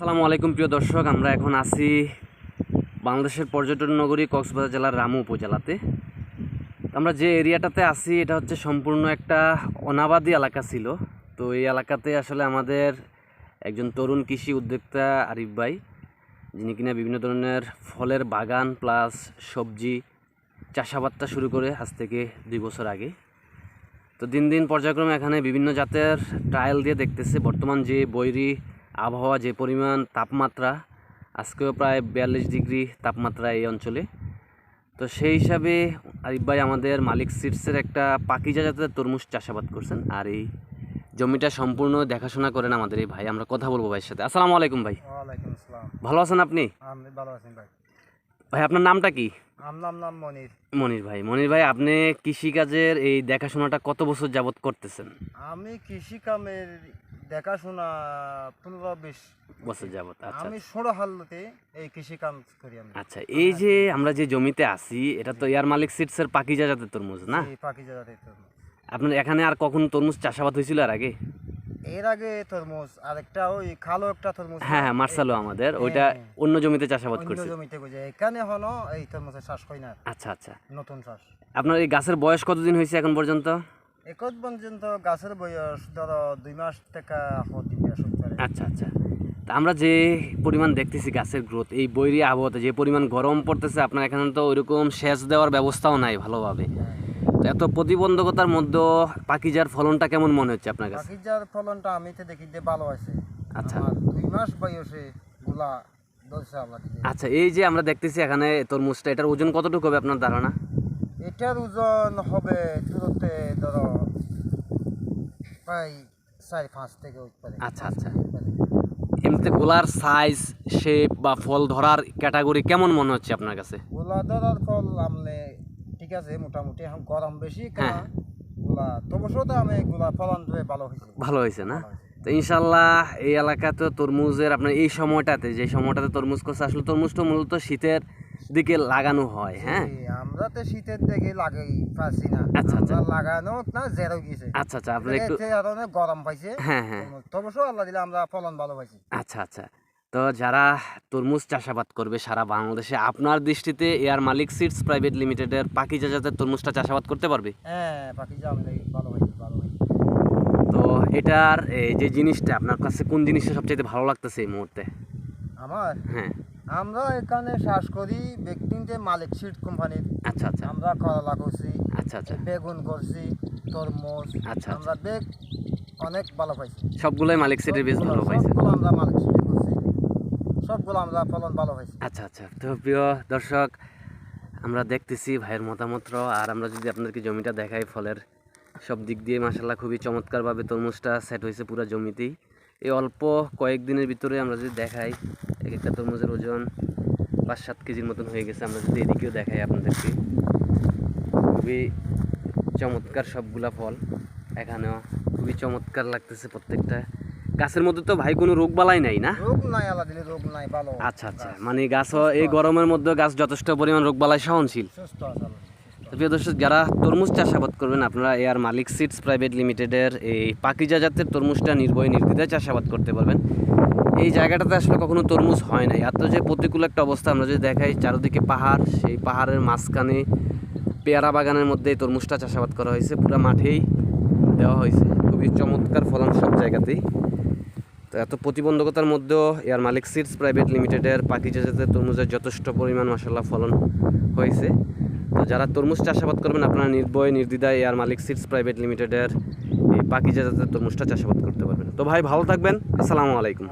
আসসালামু আলাইকুম প্রিয় দর্শক, আমরা এখন আছি বাংলাদেশের পর্যটন নগরী কক্সবাজার জেলার রামু উপজেলাতে। আমরা যে এরিয়াটাতে আছি, এটা হচ্ছে সম্পূর্ণ একটা অনাবাদী এলাকা ছিল। তো এই এলাকাতে আসলে আমাদের একজন তরুণ কৃষি উদ্যোক্তা আরিফ ভাই, যিনি কিনা বিভিন্ন ধরনের ফলের বাগান প্লাস সবজি চাষাবাদটা শুরু করে আজ থেকে দুই বছর আগে। তো দিন দিন পর্যায়ক্রমে এখানে বিভিন্ন জাতের ট্রায়াল দিয়ে দেখতেছে। বর্তমান যে বৈরী আবহাওয়া যে পরিমাণ তাপমাত্রা আজকেও প্রায় বিয়াল্লিশ ডিগ্রি তাপমাত্রা এই অঞ্চলে। তো সেই হিসাবে আরিফ ভাই আমাদের মালিক সিটসের একটা পাকিজা জাতের তরমুজ চাষাবাদ করছেন আর এই জমিটা সম্পূর্ণ দেখাশোনা করেন আমাদের এই ভাই। আমরা কথা বলব ভাইয়ের সাথে। আসসালামু আলাইকুম ভাই। আসসালাম। ভালো আছেন আপনি? ভালো ভাই। ভাই আপনার নামটা কি? নাম মনির। মনির ভাই। মনির ভাই আপনি কৃষিকাজের এই দেখাশোনাটা কত বছর যাবত করতেছেন? আমি কৃষি কামের দেখাশোনা পনেরো বিশ বছর যাবত আচ্ছা আমি ষোলো হালতে এই কৃষি কাম করি আমি। আচ্ছা এই যে আমরা যে জমিতে আছি এটা তো এয়ার মালিক সিডসের পাকিজা জাতের তরমুজ না? পাখি জায়গাতে তরমুজ। আপনার এখানে আর কখন তরমুজ চাষাবাদ হয়েছিল আর আগে? এর আগে তরমুজ আরেকটা ওই কালো একটা তরমুজ হ্যাঁ হ্যাঁ মার্শালো আমাদের ওইটা হ্যাঁ। অন্য জমিতে চাষাবাদ অন্য করছে। জমিতে বুঝে এখানে হলো এই তরমুজের চাষ হয় না আচ্ছা আচ্ছা। নতুন চাষ। আপনার এই গাছের বয়স কতদিন হয়েছে এখন পর্যন্ত? একত পর্যন্ত গাছের বয়স ধরো দুই মাস থেকে হতে আচ্ছা আচ্ছা। তা আমরা যে পরিমাণ দেখতেছি গাছের গ্রোথ এই বৈরী আবহাওয়াতে যে পরিমাণ গরম পড়তেছে আপনার এখানে তো ওইরকম সেচ দেওয়ার ব্যবস্থাও নাই ভালোভাবে। তো এত প্রতিবন্ধকতার মধ্যে পাকিজার ফলনটা কেমন মনে হচ্ছে আপনার কাছে? ফলনটা আমি তো দেখি যে ভালো আছে। আচ্ছা। দুই মাস বয়সে গুলা আচ্ছা এই যে আমরা দেখতেছি এখানে তরমুজটা এটার ওজন কতটুকু হবে আপনার ধারণা? এটার ওজন হবে দূরত্বে ধরো প্রায় চার পাঁচ থেকে উঠতে আচ্ছা, আচ্ছা। এমনিতে গোলার সাইজ শেপ বা ফল ধরার ক্যাটাগরি কেমন মনে হচ্ছে আপনার কাছে? গোলা ধরার ফল আমনে ঠিক আছে মোটামুটি এখন গরম বেশি হ্যাঁ। গোলা তো আমি গোলা ফলন ভালো হয়েছে। ভালো হয়েছে না? তো ইনশাল্লাহ এই এলাকাতে তরমুজের আপনার এই সময়টাতে যে সময়টাতে তরমুজ করছে আসলে তরমুজটা মূলত শীতের দিকে লাগানো হয় হ্যাঁ? আমরা তো শীতের দিকে লাগাই পাচ্ছি না। আচ্ছা, আচ্ছা। লাগানো না জেরো গেছে। আচ্ছা আচ্ছা আপনার একটু এতে গরম পাইছে। হ্যাঁ হ্যাঁ। তবুও আল্লাহ দিলে আমরা ফলন ভালো পাইছি। আচ্ছা আচ্ছা। তো যারা তরমুজ চাষাবাদ করবে সারা বাংলাদেশে আপনার দৃষ্টিতে এয়ার মালিক সিডস প্রাইভেট লিমিটেডের পাখিজা জাতের তরমুজটা চাষাবাদ করতে পারবে? হ্যাঁ বাকি যা আমি ভালো হয়েছে ভালো হয়েছে তো এটার এই যে জিনিসটা আপনার কাছে কোন জিনিসটা সবচেয়ে ভালো লাগতেছে এই মুহূর্তে? আমার? হ্যাঁ। আমরা এখানে শ্বাস করি ব্যক্তিতে মালিক সিট কোম্পানির আচ্ছা আচ্ছা। আমরা করলা করছি আচ্ছা আচ্ছা। বেগুন করছি তরমুজ আচ্ছা, আমরা বেগ অনেক ভালো পাইছি। সবগুলোই মালিক সিটের বীজ ভালো পাইছে সবগুলো আমরা মালিক করছি। সবগুলো আমরা ফলন ভালো হয়েছে আচ্ছা আচ্ছা। তো প্রিয় দর্শক আমরা দেখতেছি ভাইয়ের মতামত আর আমরা যদি আপনাদেরকে জমিটা দেখাই ফলের সব দিক দিয়ে মাসাল্লাহ খুবই চমৎকারভাবে তরমুজটা সেট হয়েছে পুরো জমিতেই। এই অল্প কয়েকদিনের ভিতরে আমরা যদি দেখাই এক একটা তরমুজের ওজন পাঁচ সাত কেজির মতন হয়ে গেছে। আমরা যদি এদিকেও দেখাই আপনাদেরকে খুবই চমৎকার সবগুলা ফল এখানেও খুবই চমৎকার লাগতেছে প্রত্যেকটা। গাছের মধ্যে তো ভাই কোনো রোগ বালাই নাই না? রোগ নাই আল্লাহ রোগ নাই ভালো। আচ্ছা আচ্ছা। মানে গাছ এই গরমের মধ্যে গাছ যথেষ্ট পরিমাণ রোগ বালাই সহনশীল। প্রিয় দর্শক, যারা তরমুজ চাষাবাদ করবেন, আপনারা এয়ার মালিক সিডস প্রাইভেট লিমিটেডের এই পাকিজা জাতের তরমুজটা নির্ভয় নির্দ্বিধায় চাষাবাদ করতে পারবেন। এই জায়গাটাতে আসলে কখনো তরমুজ হয় নাই। এত যে প্রতিকূল একটা অবস্থা, আমরা যদি দেখাই, চারিদিকে পাহাড়, সেই পাহাড়ের মাঝখানে পেয়ারা বাগানের মধ্যে এই তরমুজটা চাষাবাদ করা হয়েছে, পুরো মাঠেই দেওয়া হয়েছে। খুবই চমৎকার ফলন সব জায়গাতেই। তো এত প্রতিবন্ধকতার মধ্যেও এয়ার মালিক সিডস প্রাইভেট লিমিটেডের পাকিজা জাতের তরমুজের যথেষ্ট পরিমাণ মশলা ফলন হয়েছে। তো যারা তরমুজ চাষাবাদ করবেন, আপনারা নির্ভয়, নির্দ্বিধায় এয়ার মালিক সিডস প্রাইভেট লিমিটেডের এই পাকিজা জাতের তরমুজটা চাষাবাদ করতে পারবেন। তো ভাই, ভালো থাকবেন। আসসালামু আলাইকুম।